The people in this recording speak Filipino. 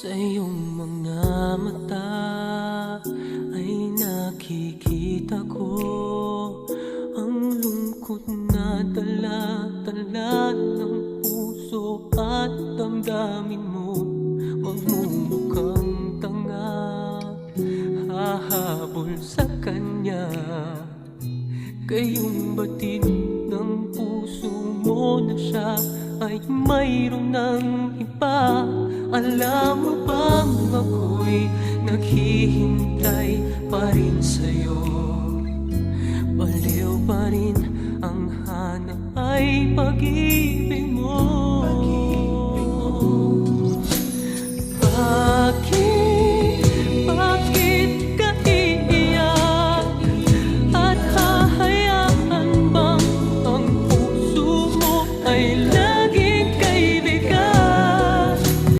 Sa iyong mga mata ay nakikita ko. Ang lungkot na dala-dala ng puso at damdamin mo. Magmumukhang tanga Hahabol sa kanya. Kayong batid ng puso mo na siya ay mayroon ng iba. Alam mo bang ako'y naghihintay pa rin sa'yo? Baliw pa rin ang hanap ay pag-ibig mo. Pag-ibig mo Bakit I love